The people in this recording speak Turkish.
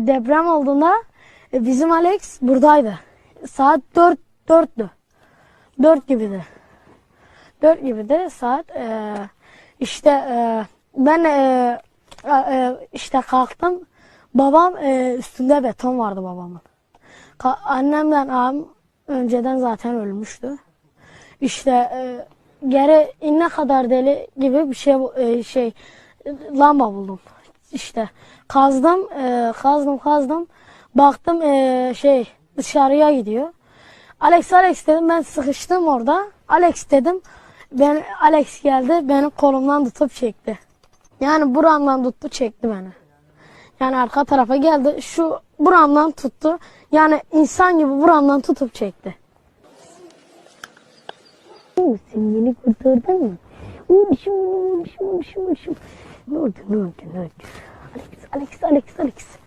Deprem olduğunda e, bizim Alex buradaydı. Saat 4 4'tü. 4 gibiydi. 4 gibiydi saat. E, işte e, ben e, e, işte kalktım. Babam e, üstünde beton vardı babamın. Ka- annemden abim önceden zaten ölmüştü. İşte e, geri inne kadar deli gibi bir şey e, şey lamba buldum. İşte kazdım, e, kazdım, kazdım. Baktım e, şey dışarıya gidiyor. Alex Alex dedim ben sıkıştım orada. Alex dedim. Ben Alex geldi benim kolumdan tutup çekti. Yani buramdan tuttu çekti beni. Yani arka tarafa geldi. Şu buramdan tuttu. Yani insan gibi buramdan tutup çekti. Sen beni kurtardın mı? Olmuşum, olmuşum, olmuşum, olmuşum. Ne oldu, ne oldu, ne oldu? Alex, Alex, Alex, Alex.